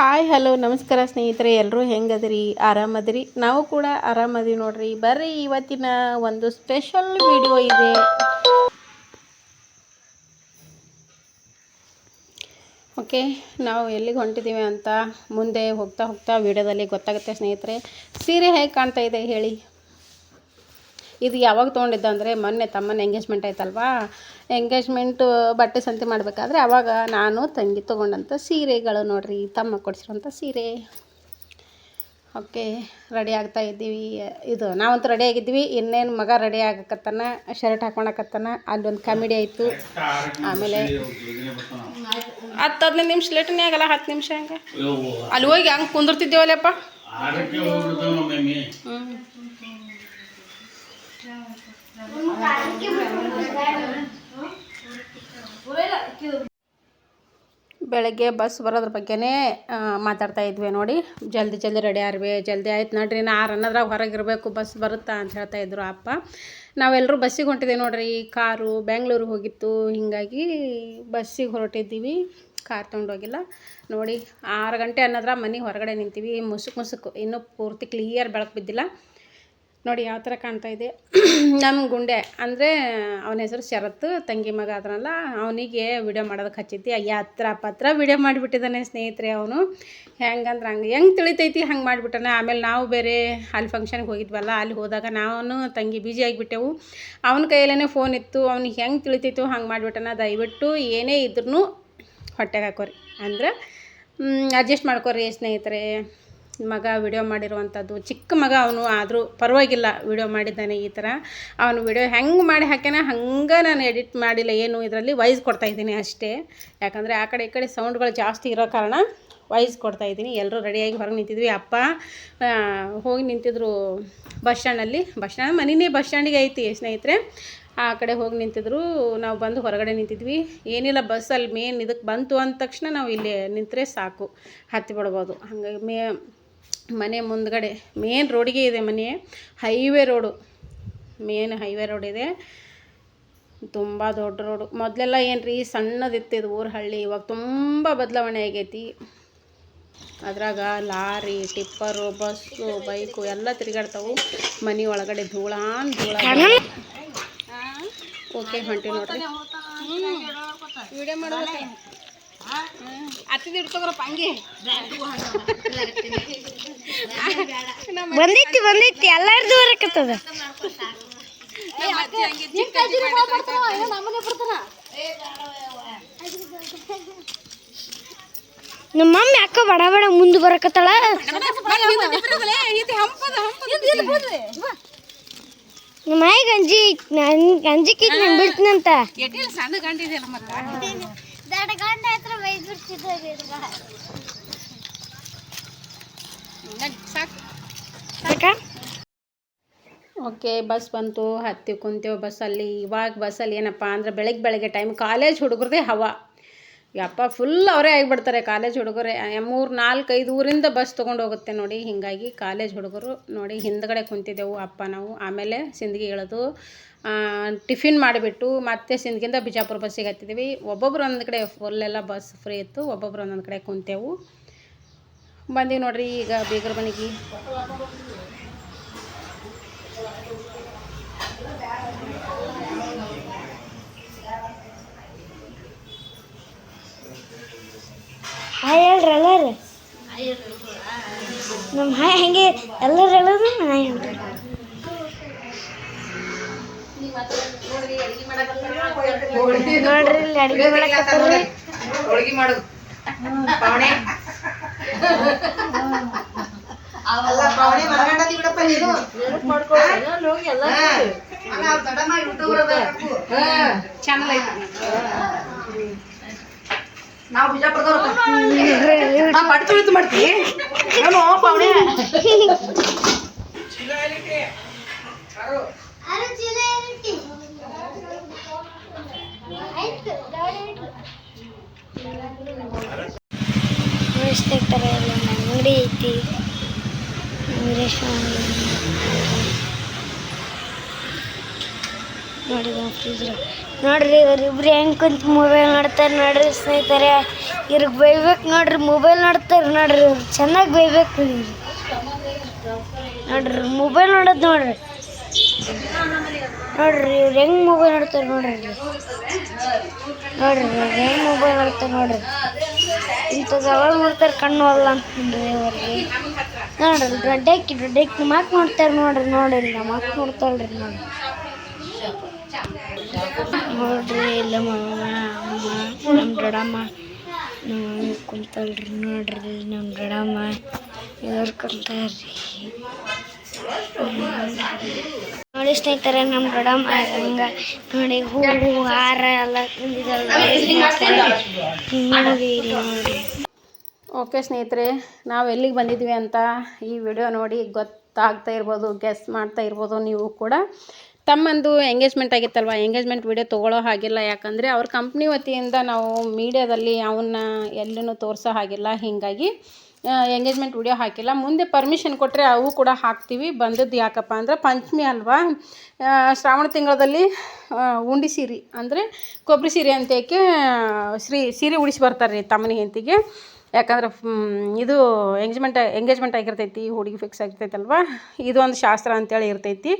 Hi, hello, ನಮಸ್ಕಾರ ಸ್ನೇಹಿತರೆ ಎಲ್ಲರೂ ಹೆಂಗದಿರಿ? ಆರಾಮದಿರಿ? ನಾವು ಕೂಡ ಆರಾಮದಿ ನೋಡ್ರಿ. ಬರ್ರಿ, ಇವತ್ತಿನ ಒಂದು ಸ್ಪೆಷಲ್ ವಿಡಿಯೋ ಇದೆ. ಓಕೆ ನಾವು ಎಲ್ಲಿಗೆ ಹೊಂಟಿದ್ದೀವಿ ಅಂತ ಮುಂದೆ ಹೋಗ್ತಾ ಹೋಗ್ತಾ ವಿಡಿಯೋದಲ್ಲಿ ಗೊತ್ತಾಗುತ್ತೆ ಸ್ನೇಹಿತರೆ. ಸೀರೆ ಹೇಗೆ ಕಾಣ್ತಾ ಇದೆ ಹೇಳಿ. ಇದು ಯಾವಾಗ ತೊಗೊಂಡಿದ್ದ ಅಂದರೆ ಮೊನ್ನೆ ತಮ್ಮನ ಎಂಗೇಜ್ಮೆಂಟ್ ಆಯ್ತಲ್ವಾ? ಎಂಗೇಜ್ಮೆಂಟು ಬಟ್ಟೆ ಸಂತೆ ಮಾಡಬೇಕಾದ್ರೆ ಅವಾಗ ನಾನು ತಂಗಿ ತೊಗೊಂಡಂಥ ಸೀರೆಗಳು ನೋಡ್ರಿ, ತಮ್ಮ ಕೊಡಿಸಿರೋಂಥ ಸೀರೆ. ಓಕೆ ರೆಡಿ ಆಗ್ತಾ ಇದ್ದೀವಿ. ಇದು, ನಾವಂತೂ ರೆಡಿ ಆಗಿದ್ವಿ ಇನ್ನೇನು ಮಗ ರೆಡಿ ಆಗಕತ್ತಾನ ಶರ್ಟ್ ಹಾಕೊಳಕತ್ತಾನ, ಅಲ್ಲೊಂದು ಕಾಮಿಡಿ ಆಯಿತು. ಆಮೇಲೆ ಹತ್ತು ಹದಿನೈದು ನಿಮಿಷ ಲೇಟನೇ ಆಗಲ್ಲ, ಹತ್ತು ನಿಮಿಷ ಹಂಗೆ. ಅಲ್ಲಿ ಹೋಗಿ ಹಂಗೆ ಕುಂದಿರ್ತಿದ್ದೇವಲ್ಲಪ್ಪ? ಹ್ಞೂ ಬೆಳಗ್ಗೆ ಬಸ್ ಬರೋದ್ರ ಬಗ್ಗೆನೇ ಮಾತಾಡ್ತಾ ಇದ್ವಿ ನೋಡಿ. ಜಲ್ದಿ ಜಲ್ದಿ ರೆಡಿ ಆರ್ವಿ ಜಲ್ದಿ ಆಯ್ತು ನೋಡ್ರಿ ನಾ ಆರು ಅನ್ನೋದ್ರಾಗ ಹೊರಗೆ ಇರಬೇಕು ಬಸ್ ಬರುತ್ತಾ ಅಂತ ಹೇಳ್ತಾ ಇದ್ರು ಅಪ್ಪ. ನಾವೆಲ್ಲರೂ ಬಸ್ಸಿಗೆ ಹೊಂಟಿದ್ದೀವಿ ನೋಡ್ರಿ. ಕಾರು ಬೆಂಗಳೂರಿಗೆ ಹೋಗಿತ್ತು. ಹೀಗಾಗಿ ಬಸ್ಸಿಗೆ ಹೊರಟಿದ್ದೀವಿ. ಕಾರ್ ತೊಗೊಂಡೋಗಿಲ್ಲ. ನೋಡಿ, ಆರು ಗಂಟೆ ಅನ್ನೋದ್ರ ಮನೆ ಹೊರಗಡೆ ನಿಂತೀವಿ. ಮುಸುಕು ಮುಸುಕು. ಇನ್ನೂ ಪೂರ್ತಿ ಕ್ಲಿಯರ್ ಬೆಳಕು ಬಿದ್ದಿಲ್ಲ. ನೋಡಿ ಯಾವ ಥರ ಕಾಣ್ತಾ ಇದೆ. ನಮ್ಮ ಗುಂಡೆ, ಅಂದರೆ ಅವನ ಹೆಸರು ಶರತ್, ತಂಗಿ ಮಗ ಅದರಲ್ಲ, ಅವನಿಗೆ ವಿಡಿಯೋ ಮಾಡೋದಕ್ಕೆ ಹಚ್ಚಿದ್ದೆ ಹತ್ರ ಪತ್ರ ವಿಡಿಯೋ ಮಾಡಿಬಿಟ್ಟಿದ್ದಾನೆ ಸ್ನೇಹಿತರೆ ಅವನು. ಹೆಂಗಂದ್ರೆ ಹಂಗೆ, ಹೆಂಗೆ ತಿಳಿತೈತಿ ಹಂಗೆ ಮಾಡಿಬಿಟ್ಟಾನೆ. ಆಮೇಲೆ ನಾವು ಬೇರೆ ಅಲ್ಲಿ ಫಂಕ್ಷನ್ಗೆ ಹೋಗಿದ್ವಲ್ಲ, ಅಲ್ಲಿ ಹೋದಾಗ ನಾನು ತಂಗಿ ಬ್ಯುಸಿ ಆಗಿಬಿಟ್ಟೆವು. ಅವನ ಕೈಯಲ್ಲೇ ಫೋನ್ ಇತ್ತು, ಅವ್ನಿಗೆ ಹೆಂಗೆ ತಿಳಿತೈತು ಹಂಗೆ ಮಾಡಿಬಿಟ್ಟನ. ದಯವಿಟ್ಟು ಏನೇ ಇದ್ರೂ ಹೊಟ್ಟೆಗೆ ಹಾಕೋರಿ. ಅಂದ್ರೆ ಅಡ್ಜಸ್ಟ್ ಮಾಡ್ಕೋರಿ ಸ್ನೇಹಿತರೆ. ಮಗ ವಿಡಿಯೋ ಮಾಡಿರುವಂಥದ್ದು ಚಿಕ್ಕ ಮಗ ಅವನು ಆದರೂ ಪರವಾಗಿಲ್ಲ ವಿಡಿಯೋ ಮಾಡಿದ್ದಾನೆ ಈ ಥರ ಅವನು ವಿಡಿಯೋ ಹೆಂಗೆ ಮಾಡಿ ಹಾಕ್ಯಾನ ಹಂಗೆ ನಾನು ಎಡಿಟ್ ಮಾಡಿಲ್ಲ ಏನು ಇದರಲ್ಲಿ ವಾಯ್ಸ್ ಕೊಡ್ತಾ ಇದ್ದೀನಿ ಅಷ್ಟೇ. ಯಾಕಂದರೆ ಆ ಕಡೆ ಈ ಕಡೆ ಸೌಂಡ್ಗಳು ಜಾಸ್ತಿ ಇರೋ ಕಾರಣ ವಾಯ್ಸ್ ಕೊಡ್ತಾ ಇದ್ದೀನಿ. ಎಲ್ಲರೂ ರೆಡಿಯಾಗಿ ಹೊರಗೆ ನಿಂತಿದ್ವಿ. ಅಪ್ಪ ಹೋಗಿ ನಿಂತಿದ್ರು ಬಸ್ ಸ್ಟ್ಯಾಂಡಲ್ಲಿ ಬಸ್ ಸ್ಟ್ಯಾಂಡ್ ಮನೆಯೇ ಬಸ್ ಸ್ಟ್ಯಾಂಡಿಗೆ ಐತಿ ಸ್ನೇಹಿತರೆ. ಆ ಕಡೆ ಹೋಗಿ ನಿಂತಿದ್ರು. ನಾವು ಬಂದು ಹೊರಗಡೆ ನಿಂತಿದ್ವಿ. ಏನಿಲ್ಲ ಬಸ್ಸಲ್ಲಿ ಮೇನ್ ಇದಕ್ಕೆ ಬಂತು ಅಂದ ತಕ್ಷಣ ನಾವು ಇಲ್ಲಿ ನಿಂತರೆ ಸಾಕು. ಹತ್ತಿ ಬಿಡ್ಬೋದು. ಹಾಗಾಗಿ ಮೇ ಮನೆ ಮುಂದ್ಗಡೆ ಮೇನ್ ರೋಡಿಗೆ ಇದೆ ಮನೆ. Highway road main highway road ಇದೆ. ತುಂಬ ದೊಡ್ಡ ರೋಡು ಮೊದಲೆಲ್ಲ ಏನು ರೀ ಸಣ್ಣದಿತ್ತು ಇದು ಊರ ಹಳ್ಳಿ ಇವಾಗ ತುಂಬ ಬದಲಾವಣೆ ಆಗೈತಿ. ಅದ್ರಾಗ ಲಾರಿ ಟಿಪ್ಪರು ಬಸ್ಸು ಬೈಕು ಎಲ್ಲ ತಿರುಗಾಡ್ತಾವು. ಮನೆ ಒಳಗಡೆ ಧೂಳ ಧೂಳ ಓಕೆ ಹೊಂಟಿ ನೋಡ್ರಿ. ವಿಡಿಯೋ ಹಂಗೆ. ಬಂದಿತ್ತು ಬಂದಿತ್ತು ಎಲ್ಲಾರ್ದು ಬರಕತ್ತದ ನಮ್ಮ ಮಮ್ಮಿ ಅಕ್ಕ ಬಡ ಬಡ ಮುಂದೆ ಬರಕತ್ತಾಳ. ನಮ್ಮ ಆಯಿ ಗಂಜಿ ಗಂಜಿ ಬಿಡ್ತೀನಂತ. ಎಟ್ಟಿಲ್ಲ ಸಣ್ಣ ಗಂಡಿದೆಯಲ್ಲ ಮತ್ತೆ? ಸಾಕು. ಅಕ್ಕ ಓಕೆ ಬಸ್ ಬಂತು. ಹತ್ತಿ ಕುಂತೇವು ಬಸ್ಸಲ್ಲಿ. ಇವಾಗ ಬಸ್ಸಲ್ಲಿ ಏನಪ್ಪ ಅಂದ್ರೆ ಬೆಳಗ್ಗೆ ಬೆಳಗ್ಗೆ ಟೈಮ್ ಕಾಲೇಜ್ ಹುಡುಗರದೇ ಹವಾ. ಯಪ್ಪ ಫುಲ್ ಅವರೇ ಆಗಿಬಿಡ್ತಾರೆ ಕಾಲೇಜ್ ಹುಡುಗರೇ. ಮೂರು ನಾಲ್ಕು ಐದು ಊರಿಂದ ಬಸ್ ತೊಗೊಂಡು ಹೋಗುತ್ತೆ ನೋಡಿ. ಹೀಗಾಗಿ ಕಾಲೇಜ್ ಹುಡುಗರು ನೋಡಿ ಹಿಂದ್ಗಡೆ ಕುಂತಿದ್ದೆವು ಅಪ್ಪ ನಾವು. ಆಮೇಲೆ ಸಿಂದಗಿ ಇಳಿದು ಆ, ಟಿಫಿನ್ ಮಾಡಿಬಿಟ್ಟು ಮತ್ತೆ ಸಿಂದಗಿಂದ ಬಿಜಾಪುರ ಬಸ್ಸಿಗೆ ಹತ್ತಿದ್ವಿ. ಒಬ್ಬೊಬ್ರು ಒಂದೊಂದು ಕಡೆ ಫುಲ್ಲೆಲ್ಲ ಬಸ್ ಫ್ರೀ ಇತ್ತು, ಒಬ್ಬೊಬ್ರು ಒಂದೊಂದು ಕಡೆ ಕುಂತೇವು. ಬಂದೀವಿ ನೋಡ್ರಿ ಈಗ ಬೀಗರ ಮನೆಗೆ. ಹಾಯ್ ಹೇಳ್ರಿ ನಮ್ಮ ಹಾಯ್ ಹಂಗೆ ಎಲ್ಲರೂ ಹೇಳೋದು ಹಾಯ್ ನೋಡ್ರಿ ಇಲ್ಲಿ ಅಡಿಗೆ ಮಾಡಕತ್ತಾರ ಹೋಳಿಗೆ ಮಾಡುದು. ಪಾವಣೆ. ಅಲ್ಲ ಪಾವಣೆ ಮರಗಂಡದಿ ಬಿಡಪ್ಪ ನೀನು. ಚಾನಲ್ ಐತಿ. ನಾವು ಬಿಜಾಪುರದವ್ರು ನಾ ಬಟ್ ತುಳಿತು ಮಾಡ್ತಿ. ಏನು ಪಾವಣೆ. ಅಂಗಡಿ ಐತಿ ನೋಡ್ರಿ ಇವ್ರಿಬ್ರು ಹೆಂಗ್ ಕುಂತ ಮೊಬೈಲ್ ನೋಡ್ತಾರೆ ನೋಡ್ರಿ ಸ್ನೇಹಿತರೆ. ಇವ್ರಿಗೆ ಬೈಬೇಕು ನೋಡ್ರಿ ಮೊಬೈಲ್ ನೋಡ್ತಾರೆ ನೋಡ್ರಿ. ಚೆನ್ನಾಗಿ ಬೈಬೇಕು ನೋಡ್ರಿ. ಮೊಬೈಲ್ ನೋಡೋದು ನೋಡ್ರಿ. ನೋಡ್ರಿ, ಇವ್ರು ಹೆಂಗ್ ಮೊಬೈಲ್ ನೋಡ್ತಾರೆ ನೋಡ್ರಿ. ನೋಡ್ರಿ, ಇವ್ರು ಹೆಂಗ್ ಮೊಬೈಲ್ ನೋಡ್ತಾರೆ ನೋಡ್ರಿ. ಇಂಥದ್ದು ಯಾವಾಗ ನೋಡ್ತಾರೆ ಕಣ್ಣು ಅಲ್ಲ ಅವ್ರಿಗೆ ನೋಡ್ರಿ ದೊಡ್ಡಕ್ಕಿ ದೊಡ್ಡಕ್ಕಿ ನಮ್ಮ ನೋಡ್ತಾರೆ ನೋಡ್ರಿ ನೋಡ್ರಿ ನಮ್ಮ ಅಕ್ಕ ನೋಡ್ತಾಳ್ರಿ ನೋಡ್ರಿ. ನೋಡ್ರಿ, ಇಲ್ಲ ಅಮ್ಮ ನಮ್ಮ ದೊಡ್ಡಮ್ಮ. ನಮ್ಮ ಕುಂತಲ್ರಿ ನೋಡ್ರಿ ನಮ್ಮ ದೊಡ್ಡಮ್ಮ. ಇವ್ರು ಕುಂತಾರ್ರಿ ನೋಡಿ ಸ್ನೇಹಿತರೆ ನಮ್ಮ ದೊಡ್ಡಮ್ಮ ಹಂಗ ನೋಡಿ ಹೂವು, ಹಾರ ಎಲ್ಲ ನೋಡಿ. ಓಕೆ ಸ್ನೇಹಿತರೆ, ನಾವು ಎಲ್ಲಿಗೆ ಬಂದಿದ್ವಿ ಅಂತ ಈ ವಿಡಿಯೋ ನೋಡಿ ಗೊತ್ತಾಗ್ತಾ ಇರ್ಬೋದು ಗೆಸ್ ಮಾಡ್ತಾ ಇರ್ಬೋದು ನೀವು ಕೂಡ. ತಮ್ಮಂದು ಎಂಗೇಜ್ಮೆಂಟ್ ಆಗಿತ್ತಲ್ವ? ಎಂಗೇಜ್ಮೆಂಟ್ ವಿಡಿಯೋ ತೊಗೊಳ್ಳೋ ಹಾಗಿಲ್ಲ, ಯಾಕಂದರೆ ಅವ್ರ ಕಂಪ್ನಿ ವತಿಯಿಂದ ನಾವು ಮೀಡಿಯಾದಲ್ಲಿ ಅವನ್ನ ಎಲ್ಲೂ ತೋರಿಸೋ ಹಾಗಿಲ್ಲ. ಹೀಗಾಗಿ ಎಂಗೇಜ್ಮೆಂಟ್ ವಿಡಿಯೋ ಹಾಕಿಲ್ಲ. ಮುಂದೆ ಪರ್ಮಿಷನ್ ಕೊಟ್ಟರೆ ಅವು ಕೂಡ ಹಾಕ್ತೀವಿ. ಬಂದದ್ದು ಯಾಕಪ್ಪ ಅಂದರೆ ಪಂಚಮಿ ಅಲ್ವಾ? ಶ್ರಾವಣ ತಿಂಗಳಲ್ಲಿ ಉಂಡೆ ಸೀರೆ ಅಂದರೆ ಕೊಬ್ಬರಿ ಸೀರೆ ಅಂತ ಏಕೆ ಶ್ರೀ, ಸೀರೆ ಉಡಿಸಿ ಬರ್ತಾರೆ ರೀ ತಮ್ಮನ ಹೆಂಡತಿಗೆ. ಯಾಕಂದ್ರೆ ಇದು ಎಂಗೇಜ್ಮೆಂಟ್ ಎಂಗೇಜ್ಮೆಂಟ್ ಆಗಿರ್ತೈತಿ, ಹುಡುಗಿ ಫಿಕ್ಸ್ ಆಗಿರ್ತೈತಲ್ವ ಇದು ಒಂದು ಶಾಸ್ತ್ರ ಅಂತೇಳಿ ಇರ್ತೈತಿ.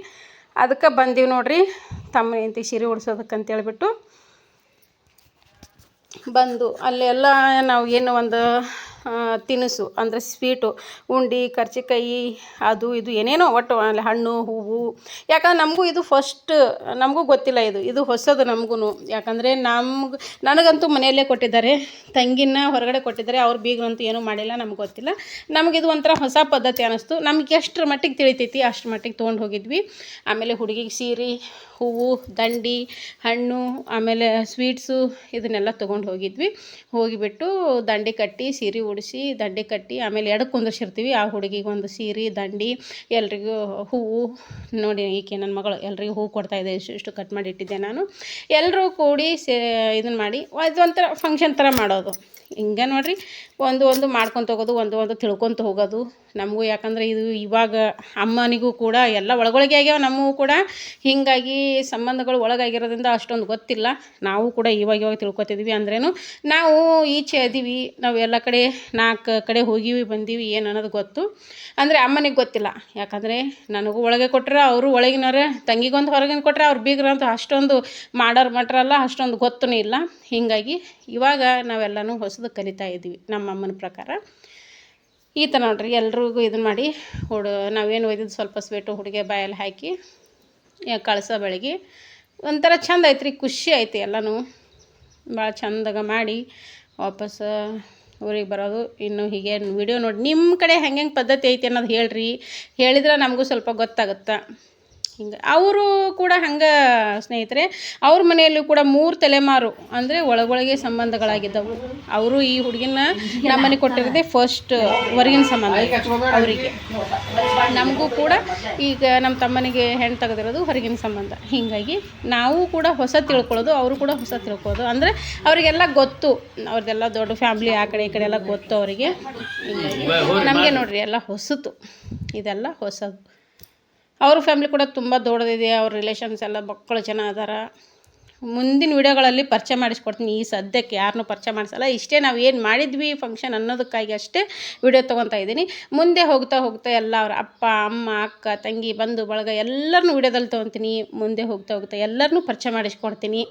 ಅದಕ್ಕೆ ಬಂದೀವಿ ನೋಡ್ರಿ ತಮ್ಮ ಹೆಂಡತಿ ಸೀರೆ ಉಡ್ಸೋದಕ್ಕೆ ಅಂತೇಳ್ಬಿಟ್ಟು ಬಂದು, ಅಲ್ಲೆಲ್ಲ ನಾವು ಏನು ಒಂದು ತಿನಿಸು, ಅಂದರೆ ಸ್ವೀಟು ಉಂಡಿ, ಕರ್ಚಿಕಾಯಿ, ಅದು ಇದು ಏನೇನೋ ಒಟ್ಟು ಅಲ್ಲಿ ಹಣ್ಣು, ಹೂವು. ಯಾಕಂದ್ರೆ ನಮಗೂ ಇದು ಫಸ್ಟ್ ನಮಗೂ ಗೊತ್ತಿಲ್ಲ ಇದು ಇದು ಹೊಸದು ನಮಗೂ ಯಾಕಂದರೆ ನಮ್ಗೆ ನನಗಂತೂ ಮನೆಯಲ್ಲೇ ಕೊಟ್ಟಿದ್ದಾರೆ, ತಂಗಿನ ಹೊರಗಡೆ ಕೊಟ್ಟಿದ್ದಾರೆ, ಅವ್ರ ಬೀಗರಂತೂ ಏನೂ ಮಾಡಿಲ್ಲ, ನಮ್ಗೆ ಗೊತ್ತಿಲ್ಲ. ನಮಗಿದು ಒಂಥರ ಹೊಸ ಪದ್ಧತಿ ಅನ್ನಿಸ್ತು ನಮ್ಗೆ ಎಷ್ಟರ ಮಟ್ಟಿಗೆ ತಿಳಿತೈತಿ, ಅಷ್ಟು ಮಟ್ಟಿಗೆ ತೊಗೊಂಡು ಹೋಗಿದ್ವಿ. ಆಮೇಲೆ ಹುಡುಗಿಗೆ ಸೀರೆ, ಹೂವು, ದಂಡಿ, ಹಣ್ಣು, ಆಮೇಲೆ ಸ್ವೀಟ್ಸು ಇದನ್ನೆಲ್ಲ ತೊಗೊಂಡು ಹೋಗಿದ್ವಿ. ಹೋಗಿಬಿಟ್ಟು ದಂಡಿ ಕಟ್ಟಿ, ಸೀರೆ ಉಡಿಸಿ ದಂಡೆ ಕಟ್ಟಿ, ಆಮೇಲೆ ಎಡಕ್ಕೆ ಕುಂದಿರ್ಸಿರ್ತೀವಿ ಆ ಹುಡುಗಿಗೆ ಒಂದು ಸೀರೆ, ದಂಡಿ, ಎಲ್ರಿಗೂ ಹೂವು. ನೋಡಿ ಈಕೆ ನನ್ನ ಮಗಳು, ಎಲ್ರಿಗೂ ಹೂವು ಇದೆ. ಇಷ್ಟು ಇಷ್ಟು ಕಟ್ ಮಾಡಿ ಇಟ್ಟಿದ್ದೆ ನಾನು. ಎಲ್ಲರೂ ಕೂಡಿ ಸೇ ಇದನ್ನು ಮಾಡಿ ಅದೊಂಥರ ಫಂಕ್ಷನ್ ಥರ ಮಾಡೋದು. ಹಿಂಗೆ ನೋಡ್ರಿ, ಒಂದು ಒಂದು ಮಾಡ್ಕೊತ ಹೋಗೋದು, ಒಂದು ಒಂದು ತಿಳ್ಕೊತ ಹೋಗೋದು. ನಮಗೂ ಯಾಕಂದರೆ ಇದು ಇವಾಗ ಅಮ್ಮನಿಗೂ ಕೂಡ ಎಲ್ಲ ಒಳಗೊಳಗೆ ಆಗ್ಯಾವ ನಮಗೂ ಕೂಡ. ಹೀಗಾಗಿ ಸಂಬಂಧಗಳು ಒಳಗಾಗಿರೋದ್ರಿಂದ ಅಷ್ಟೊಂದು ಗೊತ್ತಿಲ್ಲ. ನಾವು ಕೂಡ ಇವಾಗ ಇವಾಗ ತಿಳ್ಕೊತಿದ್ವಿ ಅಂದ್ರೇನು, ನಾವು ಈಚೆ ಅದೀವಿ ನಾವು ಎಲ್ಲ ಕಡೆ ನಾಲ್ಕು ಕಡೆ ಹೋಗಿವಿ, ಬಂದೀವಿ, ಏನು ಅನ್ನೋದು ಗೊತ್ತು. ಅಂದರೆ ಅಮ್ಮನಿಗೆ ಗೊತ್ತಿಲ್ಲ. ಯಾಕಂದರೆ ನನಗೂ ಒಳಗೆ ಕೊಟ್ಟರೆ ಅವರು ಒಳಗಿನವ್ರೆ, ತಂಗಿಗೊಂದು ಹೊರಗಿನ ಕೊಟ್ಟರೆ ಅವ್ರು ಬೀಗ್ರಂತ ಅಷ್ಟೊಂದು ಮಾಡೋರು ಮಟ್ರಲ್ಲ, ಅಷ್ಟೊಂದು ಗೊತ್ತೂ ಇಲ್ಲ. ಹೀಗಾಗಿ ಇವಾಗ ನಾವೆಲ್ಲನೂ ಹೊಸದು ಕಲಿತಾ ಇದ್ದೀವಿ ನಮ್ಮ ಅಮ್ಮನ ಪ್ರಕಾರ. ಈ ಥರ ನೋಡ್ರಿ, ಎಲ್ರಿಗೂ ಇದನ್ನ ಮಾಡಿ ಹುಡು ನಾವೇನು ಒಯ್ದಿದ್ದು ಸ್ವಲ್ಪ ಸ್ವೀಟು ಹುಡುಗೆ ಬಾಯಲ್ಲಿ ಹಾಕಿ ಕಳಸ ಬೆಳಗ್ಗೆ ಒಂಥರ ಚಂದ ಐತ್ರಿ, ಖುಷಿ ಐತಿ ಎಲ್ಲನೂ. ಭಾಳ ಚಂದಾಗ ಮಾಡಿ ವಾಪಸ್, ಊರಿಗೆ ಬರೋದು, ಇನ್ನು ಹೀಗೆ ವಿಡಿಯೋ ನೋಡಿ ನಿಮ್ಮ ಕಡೆ ಹೆಂಗೆ ಪದ್ಧತಿ ಐತಿ ಅನ್ನೋದು ಹೇಳ್ರಿ. ಹೇಳಿದ್ರೆ ನಮಗೂ ಸ್ವಲ್ಪ ಗೊತ್ತಾಗುತ್ತೆ. ಹಿಂಗೆ, ಅವರು ಕೂಡ ಹಂಗೆ ಸ್ನೇಹಿತರೆ, ಅವ್ರ ಮನೆಯಲ್ಲೂ ಕೂಡ ಮೂರು ತಲೆಮಾರು ಅಂದರೆ ಒಳಗೊಳಗೆ ಸಂಬಂಧಗಳಾಗಿದ್ದವು. ಅವರು ಈ ಹುಡುಗಿನ ನಮ್ಮನೆ ಕೊಟ್ಟಿರೋದೇ ಫಸ್ಟ್ ಹೊರಗಿನ ಸಂಬಂಧ. ಅವರಿಗೆ. ನಮಗೂ ಕೂಡ ಈಗ ನಮ್ಮ ತಮ್ಮನಿಗೆ ಹೆಣ್ಣು ತೆಗೆದಿರೋದು ಹೊರಗಿನ ಸಂಬಂಧ. ಹೀಗಾಗಿ ನಾವು ಕೂಡ ಹೊಸ ತಿಳ್ಕೊಳ್ಳೋದು, ಅವರು ಕೂಡ ಹೊಸ ತಿಳ್ಕೊಳ್ಳೋದು. ಅಂದರೆ ಅವರಿಗೆಲ್ಲ ಗೊತ್ತು ಅವ್ರದ್ದೆಲ್ಲ ದೊಡ್ಡ ಫ್ಯಾಮ್ಲಿ ಆ ಕಡೆ ಈ ಕಡೆ ಎಲ್ಲ ಗೊತ್ತು ಅವರಿಗೆ. ನಮಗೆ ನೋಡ್ರಿ ಎಲ್ಲ ಹೊಸತು. ಇದೆಲ್ಲ ಹೊಸದು. ಅವ್ರ ಫ್ಯಾಮ್ಲಿ ಕೂಡ ತುಂಬ ದೊಡ್ಡದಿದೆ, ಅವ್ರ ರಿಲೇಷನ್ಸ್ ಎಲ್ಲ ಮಕ್ಕಳು ಜನ ಅದಾರ. ಮುಂದಿನ ವಿಡಿಯೋಗಳಲ್ಲಿ ಪರಿಚಯ ಮಾಡಿಸ್ಕೊಡ್ತೀನಿ. ಈ ಸದ್ಯಕ್ಕೆ ಯಾರನ್ನೂ ಪರಿಚಯ ಮಾಡಿಸಲ್ಲ. ಇಷ್ಟೇ ನಾವು ಏನು ಮಾಡಿದ್ವಿ ಫಂಕ್ಷನ್ ಅನ್ನೋದಕ್ಕಾಗಿ ಅಷ್ಟೇ ವಿಡಿಯೋ ತೊಗೊತಾ ಇದ್ದೀನಿ. ಮುಂದೆ ಹೋಗ್ತಾ ಹೋಗ್ತಾ ಎಲ್ಲ ಅವ್ರ ಅಪ್ಪ, ಅಮ್ಮ, ಅಕ್ಕ, ತಂಗಿ, ಬಂಧು, ಬಳಗ ಎಲ್ಲರನ್ನೂ ವಿಡಿಯೋದಲ್ಲಿ ತೊಗೊತೀನಿ. ಮುಂದೆ ಹೋಗ್ತಾ ಹೋಗ್ತಾ ಎಲ್ಲರನ್ನೂ ಪರಿಚಯ ಮಾಡಿಸ್ಕೊಡ್ತೀನಿ.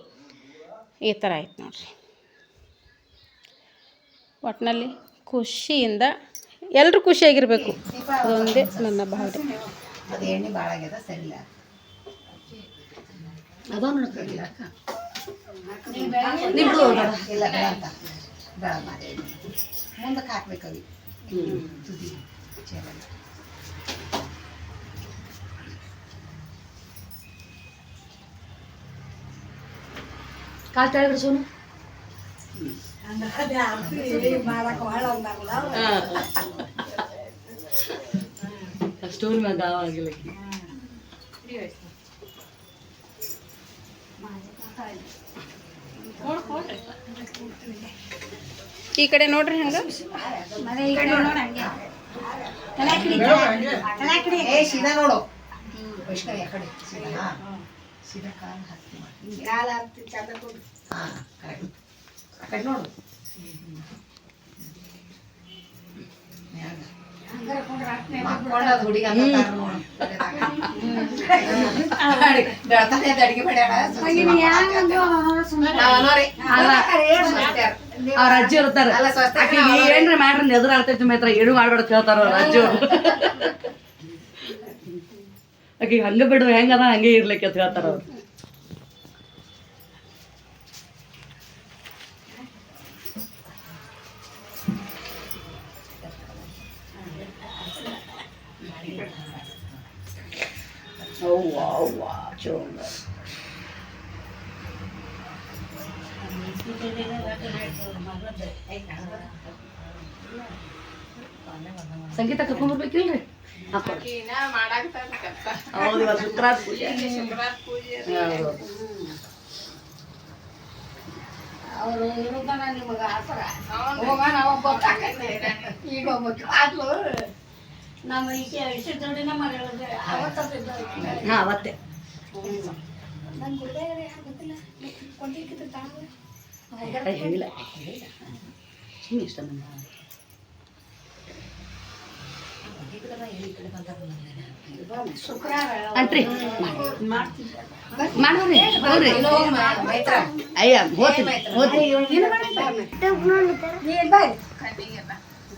ಈ ಥರ ಆಯ್ತು ನೋಡಿರಿ. ಒಟ್ಟಿನಲ್ಲಿ ಖುಷಿಯಿಂದ ಎಲ್ಲರೂ ಖುಷಿಯಾಗಿರಬೇಕು. ಅದೊಂದೇ ನನ್ನ ಭಾವನೆ. ಅದು ಎಣ್ಣೆ ಭಾಳ ಆಗ್ಯದ ಸರಿಲ್ಲ. ಅದೋ ನೋಡ್ತಿಲ್ಲ ಇಲ್ಲ ಬೇಡ ಅಂತ. ಬೇಡ ಮಾಡಿ ಮುಂದಕ್ಕೆ ಹಾಕ್ಬೇಕವಿ ತುದಿ. ಚೇರಲ್ಲಿ. ಕಾಲು ತೆಳಗ್ರಿ ಸೋನು. ಸ್ಟೋನ್ ಮೇಲೆ ದಾವ ಆಗಿಲ್ಲ ಈ ಕಡೆ ನೋಡ್ರಿ ಹಂಗೆ? ನೋಡು ಕಾಲು ಹಾಕಿ ಮಾಡಿ ಕಾಲ ಹಾಕ್ತಿ ಚಂದ ಕೊಡು ಹಾಂ ಕರೆಕ್ಟ್ ಕರೆಕ್ಟ್ ನೋಡು ಮಕ್ಕೊಂಡದ್ ಹುಡುಗಿ ಬೆಳ್ತಾನೆ ಅಡಿಗೆ ಅವ್ರ ಅಜ್ಜಿ ಇರ್ತಾರ. ಏನ್ರ ಮಾಡ್ರಿ ಎದುರು ಆಗ್ತೈತಿ ಮಾತ್ರ ಎಡು ಮಾಡ್ಬೇಡ ಕೇಳ್ತಾರ ಹೇಳ್ತಾರ ಅವ್ರ. ಅಜ್ಜಿ ಆಕಿಗೆ ಹಂಗ ಬಿಡ್ರಿ ಹೆಂಗದ ಹಂಗೆ ಇರ್ಲಿಕ್ಕೆ ಅಂತ ಹೇಳ್ತಾರ ಅವ್ರು. ಅವ್ವ ಅವ್ವ ಚೋಂಗ ಸಂಗೀತ ಕರ್ಕೊಂಡ್ಬರ್ಬೇಕಿಲ್ರಿ ಹಾಕ್ಕೊಡ್ರಿ. ಹೌದು ಇವತ್ತು ಶುಕ್ರವಾರ ಪೂಜೆ ಹೌದು. ಅವರು ಇರುತ್ತಾನ ನಿಮಗ ಆಸರ ಹೋಗ ನಾವು ಗೊತ್ತಾಗತ್ತೆ ಈಗ ಹೋಗ್ಬೇಕು ಆದ್ಲು ನಮ್ಮ ಈಕೆ ಅವತ್ತಿದ್ದ ಹಾ ಅವತ್ತೇ. ಅಯ್ಯ, ಹೇಳಿಲ್ಲ ಸುಮ್ಮನೆ ಇಷ್ಟ ಶುಕ್ರವಾರ. ಅಂಟ್ರಿ ಮಾಡ್ರಿ ಹೋಗ್ರಿ. ಅಯ್ಯ ಹೋಗ್ತೀನಿ ಹೋಗ್ತೀನಿ ಅದ ಬಿಡು ಬಿಡಾತಿತ್ತಲ್ರಿ ಅದ ಕರ್ಗ್ಯದ ಹಾಕಿ ವೈಷ್ಣವ್ ತಗೊಂಡ್ಕೊಂಡ್ರಿ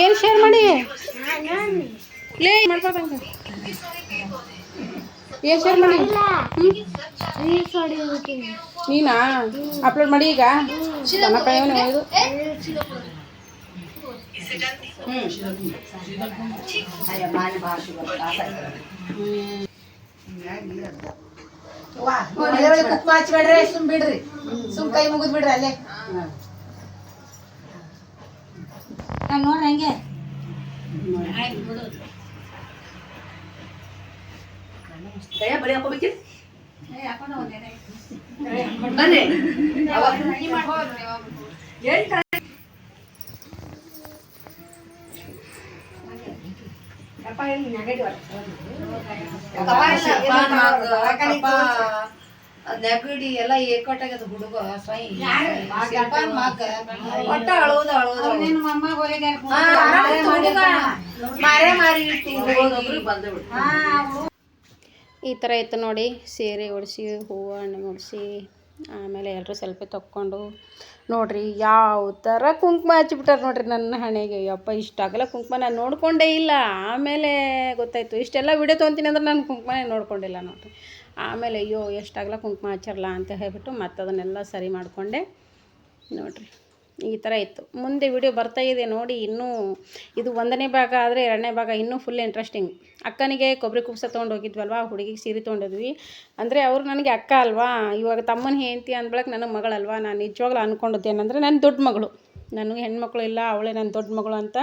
ಏನು ಶೇರ್ ಮಾಡಿ? ಲೇ ಮಾಡ್ಬಾರ್ದಂಗ ಏನು ಶೇರ್ ಮಾಡಿ? ನೀನಾ? ಅಪ್ಲೋಡ್ ಮಾಡಿ ಈಗ. ತನ್ನ ಕೈಯವನೇ ಒಯ್ದು ಅಯ್ಯ ಕುಕ್ಮ ಹಚ್ಬೇಡ್ರಿ ಸುಮ್ ಬಿಡ್ರಿ. ಸುಮ್ ಕೈ ಮುಗಿದ್ ಬಿಡ್ರಿ ಅಲ್ಲೇ. ನೋಡ್ರಿ ಹಂಗೆ. ಕೈಯ ಬರೀ ಹಾಕೋಬೇಕಿಲ್ಲ ಬನ್ನಿ. ನೆಗಡಿ ಎಲ್ಲ ಹುಡುಗ ಸ್ವಯಂ. ಒಟ್ಟ ಮಾರೇ ಮಾರಿ ಈ ಥರ ಇತ್ತು ನೋಡಿ ಸೀರೆ ಉಡಿಸಿ ಹೂವು ಹಣ್ಣು ಉಡಿಸಿ ಆಮೇಲೆ ಎಲ್ಲರೂ ಸೆಲ್ಫಿ ತಕ್ಕೊಂಡು ನೋಡ್ರಿ ಯಾವ ಥರ ಕುಂಕುಮ ಹಚ್ಬಿಟ್ಟಾರೆ ನೋಡ್ರಿ ನನ್ನ ಹಣೆಗೆ. ಯಪ್ಪ, ಇಷ್ಟಾಗಲ್ಲ ಕುಂಕುಮ ನಾನು ನೋಡಿಕೊಂಡೇ ಇಲ್ಲ. ಆಮೇಲೆ ಗೊತ್ತಾಯಿತು, ಇಷ್ಟೆಲ್ಲ ವಿಡಿಯೋ ತೊಗೊತೀನಿ ಅಂದ್ರೆ ನಾನು ಕುಂಕುಮನೇ ನೋಡ್ಕೊಂಡಿಲ್ಲ ನೋಡ್ರಿ. ಆಮೇಲೆ ಅಯ್ಯೋ ಎಷ್ಟಾಗಲ್ಲ ಕುಂಕುಮ ಹಚ್ಚಾರಲ್ಲ ಅಂತ ಹೇಳ್ಬಿಟ್ಟು ಮತ್ತೆ ಅದನ್ನೆಲ್ಲ ಸರಿ ಮಾಡಿಕೊಂಡೆ ನೋಡ್ರಿ. ಈ ಥರ ಇತ್ತು. ಮುಂದೆ ವಿಡಿಯೋ ಬರ್ತಾ ಇದೆ ನೋಡಿ, ಇನ್ನೂ ಇದು ಒಂದನೇ ಭಾಗ ಆದರೆ ಎರಡನೇ ಭಾಗ ಇನ್ನೂ ಫುಲ್ ಇಂಟ್ರೆಸ್ಟಿಂಗ್ ಅಕ್ಕನಿಗೆ ಕೊಬ್ಬರಿ ಕುಪ್ಸ ತೊಗೊಂಡು ಹೋಗಿದ್ವಲ್ವ ಹುಡುಗಿಗೆ ಸೀರೆ ತೊಗೊಂಡಿದ್ವಿ. ಅಂದರೆ ಅವ್ರು ನನಗೆ ಅಕ್ಕ ಅಲ್ವಾ, ಇವಾಗ ತಮ್ಮನ ಹೆಂಡತಿ ಅಂದ್ಬಳಕ್ಕೆ ನನಗೆ ಮಗಳಲ್ವಾ, ನಾನು ನಿಜವಾಗ್ಲೂ ಅಂದ್ಕೊಂಡದ್ದೇನೆಂದರೆ ನನ್ನ ದೊಡ್ಡ ಮಗಳು. ನನಗೆ ಹೆಣ್ಮಕ್ಳು ಇಲ್ಲ, ಅವಳೇ ನನ್ನ ದೊಡ್ಡ ಮಗಳು ಅಂತ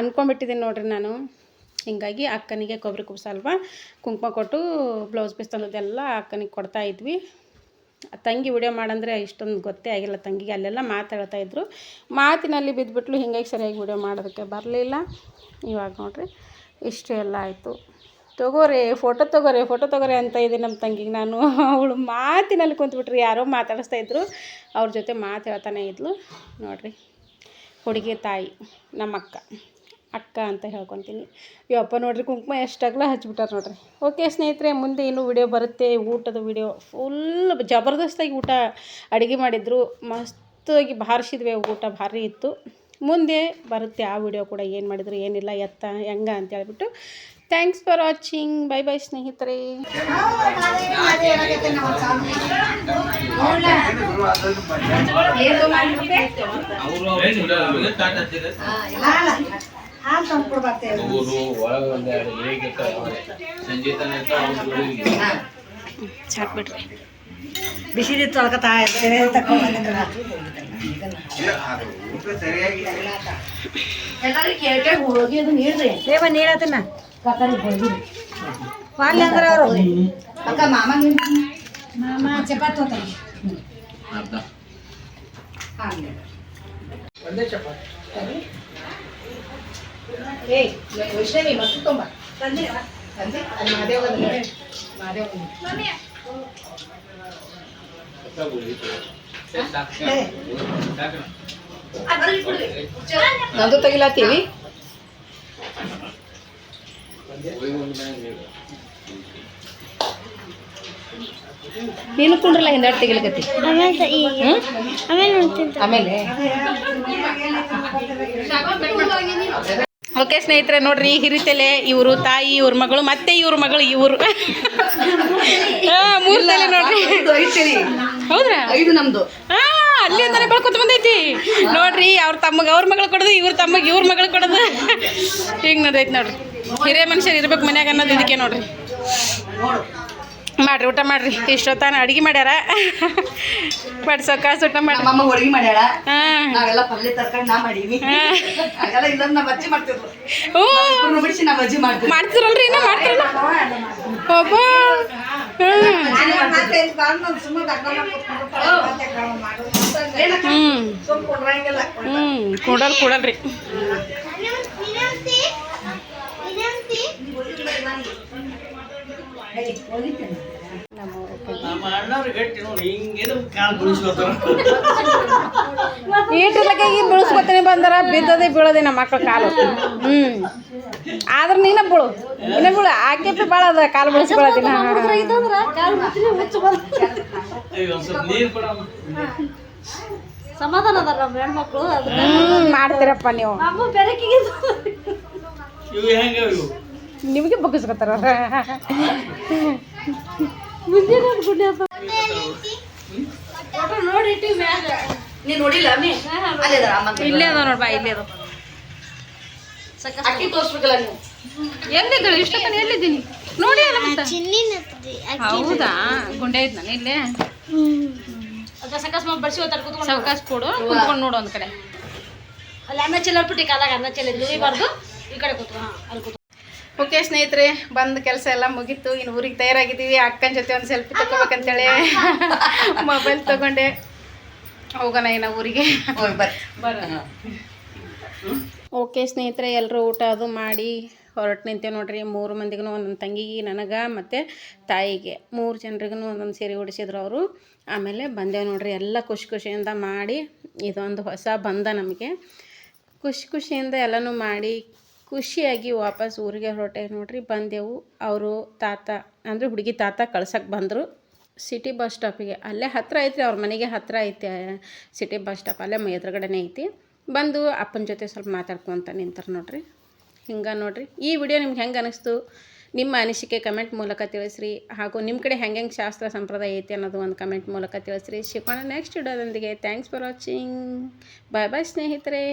ಅಂದ್ಕೊಂಡ್ಬಿಟ್ಟಿದ್ದೀನಿ ನೋಡಿರಿ ನಾನು. ಹೀಗಾಗಿ ಅಕ್ಕನಿಗೆ ಕೊಬ್ಬರಿ ಕುಪ್ಸ ಅಲ್ವಾ, ಕುಂಕುಮ ಕೊಟ್ಟು ಬ್ಲೌಸ್ ಪೀಸ್ ತಂದದ್ದೆಲ್ಲ ಅಕ್ಕನಿಗೆ ಕೊಡ್ತಾ ಇದ್ವಿ. ತಂಗಿ ವಿಡಿಯೋ ಮಾಡಂದರೆ ಇಷ್ಟೊಂದು ಗೊತ್ತೇ ಆಗಿಲ್ಲ ತಂಗಿಗೆ. ಅಲ್ಲೆಲ್ಲ ಮಾತಾಡ್ತಾ ಇದ್ರು. ಮಾತಿನಲ್ಲಿ ಬಿದ್ದುಬಿಟ್ಲು ಹಿಂಗಾಗಿ ಸರಿಯಾಗಿ ವಿಡಿಯೋ ಮಾಡೋದಕ್ಕೆ ಬರಲಿಲ್ಲ. ಇವಾಗ ನೋಡ್ರಿ, ಇಷ್ಟು ಎಲ್ಲ ಆಯಿತು. ತಗೋರಿ, ಫೋಟೋ ತಗೋರಿ ಫೋಟೋ ತಗೋರಿ ಅಂತ ಇದೆ ನಮ್ಮ ತಂಗಿಗೆ ನಾನು. ಅವಳು ಮಾತಿನಲ್ಲಿ ಕುಂತ್ಬಿಟ್ರಿ, ಯಾರೋ ಮಾತಾಡಿಸ್ತಾ ಇದ್ರು. ಅವ್ರ ಜೊತೆ ಮಾತು ಹೇಳ್ತಾನೆ ಇದ್ಲು. ನೋಡ್ರಿ, ಹುಡುಗಿ ತಾಯಿ ನಮ್ಮ ಅಕ್ಕ ಅಂತ ಹೇಳ್ಕೊತೀನಿ. ಇವಪ್ಪ ನೋಡ್ರಿ ಕುಂಕುಮ ಎಷ್ಟಾಗಲ ಹಚ್ಬಿಟ್ಟಾರೆ ನೋಡ್ರಿ. ಓಕೆ ಸ್ನೇಹಿತರೆ ಮುಂದೆ ಇನ್ನೂ ವಿಡಿಯೋ ಬರುತ್ತೆ. ಊಟದ ವಿಡಿಯೋ ಫುಲ್ ಜಬರ್ದಸ್ತಾಗಿ ಊಟ ಅಡುಗೆ ಮಾಡಿದ್ರು. ಮಸ್ತಾಗಿ ಬಾರಿಸಿದ್ವಿ ಊಟ ಭಾರಿ ಇತ್ತು. ಮುಂದೆ ಬರುತ್ತೆ ಆ ವಿಡಿಯೋ ಕೂಡ ಏನು ಮಾಡಿದ್ರು ಏನಿಲ್ಲ ಎತ್ತ ಹೆಂಗ ಅಂತ ಹೇಳ್ಬಿಟ್ಟು. Thanks for watching bye bye ಸ್ನೇಹಿತರೆ. ಅವರು ಅವರು ಒಳಗೆ ಒಂದು ಎರಡು ಗಿಡಕ್ಕೆ ಇರ್ತಾವೆ. ಸಂಜೆ ತನಕ ಇರ್ತಾವೆ ಅವ್ರು ಬಿಡುವಿಲ್ಲ. ಸಾಕು ಬಿಡ್ರಿ ಬಿಸಿದಿತ್ತು ಅದಕ್ಕೆ ತಾ ಎಲ್ಲರಿಗೆ ಕೇಳ್ಕೆ ಹೋಗಿ ಅಕ್ಕ ಮಾಮ ದೇವ ನೀಡತನ ಕಕ್ಕರಿ ಹೋಗಿ. ವಾಲ್ಯ ಅವರು ಅಕ್ಕ ಮಾಮ ತಂದೆ ಚಪಾತಿ ಹೋಗ್ತಾನೆ ಅರ್ಧ ಹಾಗೆ ನಂದು ತೆಗಿಲಾತೀವಿ. ನೀನು ಕುಂಡ್ರಲ್ಲ ಹಿಂದಾಡ್ ತೆಗಿಲಕತ್ತಿ. ಆಮೇಲೆ ಆಮೇಲೆ. ಓಕೆ ಸ್ನೇಹಿತರೆ ನೋಡ್ರಿ ಹಿರಿತಲೆ ಇವರು ತಾಯಿ ಇವ್ರ ಮಗಳು ಮತ್ತೆ ಇವ್ರ ಮಗಳು ಇವರು. ಮೂರು ತಲೆ ನೋಡ್ರಿ. ಹೌದ್ರಾ? ಇದು ನಮ್ದು. ಆ ಅಲ್ಲಿ ಅಂತಾನೆ ಬೆಳ್ಕೊತ ಬಂದೈತಿ. ನೋಡ್ರಿ ಅವ್ರ ತಮ್ಮಗ ಅವ್ರ ಮಗಳು ಕೊಡೋದು ಇವ್ರ ತಮ್ಮಗ ಇವ್ರ ಮಗಳು ಕೊಡೋದು. ಹಿಂಗೆ ನಡೈತಿ ನೋಡ್ರಿ. ಹಿರಿಯ ಮನುಷ್ಯರು ಇರ್ಬೇಕು ಮನ್ಯಾಗ ಅನ್ನೋದು ಇದಕ್ಕೆ ನೋಡ್ರಿ. ಮಾಡ್ರಿ ಊಟ ಮಾಡ್ರಿ. ಇಷ್ಟೊತ್ತಾನ ಅಡಿಗೆ ಮಾಡ್ಯಾರ. ಬಟ್ ಕಾಸು ಊಟ ಮಾಡ್ರಿ. ನಮ್ಮಮ್ಮ ಹೋಳಿಗೆ ಮಾಡ್ಯಾಳ. ಹಾಂ. ನಾವೆಲ್ಲ ಪಲ್ಯ ತರ್ಕೊಂಡು ನಾ ಮಾಡೀವಿ. ಹಾಗೆಲ್ಲ ಇಲ್ಲ ನಮ್ಮ ಅಜ್ಜಿ ಮಾಡ್ತಿದ್ರು ಹ್ಞೂ ಬಿಡಿಸಿ ನಮ್ಮ ಅಜ್ಜಿ ಮಾಡ್ತೀವಿ. ಮಾಡ್ತಿರಲ್ರಿ ಇನ್ನೂ ಮಾಡ್ತಿರಲ್ಲ. ಒಬ್ಬ ಹ್ಞೂ ಹ್ಞೂ ಕೊಡಲ್ ಕೊಡಲ್ರಿ ಈಟಿರ್ಲಕ್ಕೆ ಈಗ ಬೀಳಿಸ್ಕೊತೀನಿ ಬಂದಾರ ಬಿದ್ದದೆ ಬೀಳೋದೆ ನಮ್ಮ ಮಕ್ಳ ಕಾಲು. ಹ್ಞೂ ಆದ್ರೆ ನೀನ ಬೀಳು. ನೀನ ಬೀಳು. ಆಕೆ ಭಾಳ ಅದ ಕಾಲು ಕೊಡಮ್ಮ. ಸಮಾಧಾನ ನಮ್ಮ ಹೆಣ್ಮಕ್ಳು ಹ್ಞೂ ಮಾಡ್ತೀರಪ್ಪ ನೀವು. ನಮ್ಮ ನಿಮಗೆ ಬಗ್ಗಿಸ್ಕೊತಾರ. ನೋಡಿ ನೋಡಿಲ್ಲ ಅಮ್ಮಿ ಅಲ್ಲೇ ಅದಾರ ಅಮ್ಮ ಇಲ್ಲೇ ಅದ ನೋಡ್ಬಾ ಇಲ್ಲೇ ಅದ ಅಕ್ಕಿ ತೋರ್ಸ್ಬೇಕಲ್ಲ ನೀವು? ಎಲ್ಲಿದ್ದರು ಇಷ್ಟೊತ್ತನ ಎಲ್ಲಿದ್ದೀನಿ? ನೋಡಿ ಅಲ್ಲ ಮತ್ತೆ ಹೌದಾ? ಗುಂಡೆ ಐತ್ ನಾನು ಇಲ್ಲೇ? ಅದ ಸಕಸ್ ಮಾಡಿ ಬಡ್ಸಿ ಹೋಗ್ತಾರೆ ಕೂತ್ಕೊಂಡು ಸಾವಕಾಶ ಕೊಡು ಕುತ್ಕೊಂಡು ನೋಡು ಒಂದ್ ಕಡೆ. ಅಲ್ಲಿ ಅನ್ನ ಚೆಲ್ಲಿ ಕಾಲಾಗ ಅನ್ನ ಚೆಲ್ಲಿ ನುರಿಬಾರ್ದು ಈ ಕಡೆ ಕೂತ್ಕೊ ಅಲ್ಲಿ ಕೂತ್ಕೊ. ಓಕೆ ಸ್ನೇಹಿತರೆ ಬಂದ ಕೆಲಸ ಎಲ್ಲ ಮುಗೀತು. ಇನ್ನು ಊರಿಗೆ ತಯಾರಾಗಿದ್ದೀವಿ. ಅಕ್ಕನ ಜೊತೆ ಒಂದು ಸೆಲ್ಫಿ ತಗೋಬೇಕಂತೇಳಿ ಮೊಬೈಲ್ ತಗೊಂಡೆ. ಹೋಗೋಣ ಏನೋ ಊರಿಗೆ. ಓಕೆ ಸ್ನೇಹಿತರೆ ಎಲ್ಲರೂ ಊಟ ಅದು ಮಾಡಿ ಹೊರಟು ನಿಂತೇವೆ ನೋಡ್ರಿ. ಮೂರು ಮಂದಿಗೂ ಒಂದೊಂದು ತಂಗಿಗೆ ನನಗೆ ಮತ್ತು ತಾಯಿಗೆ. ಮೂರು ಜನರಿಗೂ ಒಂದೊಂದು ಸೀರೆ ಉಡಿಸಿದ್ರು ಅವರು. ಆಮೇಲೆ ಬಂದೇವು ನೋಡ್ರಿ. ಎಲ್ಲ ಖುಷಿ ಖುಷಿಯಿಂದ ಮಾಡಿ ಇದೊಂದು ಹೊಸ ಬಂದ ನಮಗೆ. ಖುಷಿ ಖುಷಿಯಿಂದ ಎಲ್ಲನೂ ಮಾಡಿ ಖುಷಿಯಾಗಿ ವಾಪಸ್ ಊರಿಗೆ ಹೊರಟೆ. ನೋಡ್ರಿ, ಬಂದೆವು. ಅವರು ತಾತ, ಅಂದರೆ ಹುಡುಗಿ ತಾತ ಕಳ್ಸಕ್ಕೆ ಬಂದರು. ಸಿಟಿ ಬಸ್ ಸ್ಟಾಪಿಗೆ. ಅಲ್ಲೇ ಹತ್ತಿರ ಐತೆ ಅವ್ರ ಮನೆಗೆ ಹತ್ತಿರ ಐತೆ ಸಿಟಿ ಬಸ್ ಸ್ಟಾಪ್. ಅಲ್ಲೇ ಎದುರುಗಡೆನೇ ಐತಿ. ಬಂದು ಅಪ್ಪನ ಜೊತೆ ಸ್ವಲ್ಪ ಮಾತಾಡ್ಕೊಂತ ನಿಂತಾರೆ ನೋಡ್ರಿ. ಹಿಂಗೆ ನೋಡ್ರಿ. ಈ ವಿಡಿಯೋ ನಿಮ್ಗೆ ಹೆಂಗೆ ಅನಿಸ್ತು? ನಿಮ್ಮ ಅನಿಸಿಕೆ ಕಮೆಂಟ್ ಮೂಲಕ ತಿಳಿಸ್ರಿ. ಹಾಗೂ ನಿಮ್ಮ ಕಡೆ ಹೆಂಗೆ ಹೆಂಗೆ ಶಾಸ್ತ್ರ ಸಂಪ್ರದಾಯ ಐತಿ ಅನ್ನೋದು ಒಂದು ಕಮೆಂಟ್ ಮೂಲಕ ತಿಳಿಸ್ರಿ. ಶಿಕೋಣ next ವಿಡಿಯೋದೊಂದಿಗೆ. Thanks for watching bye bye ಸ್ನೇಹಿತರೆ.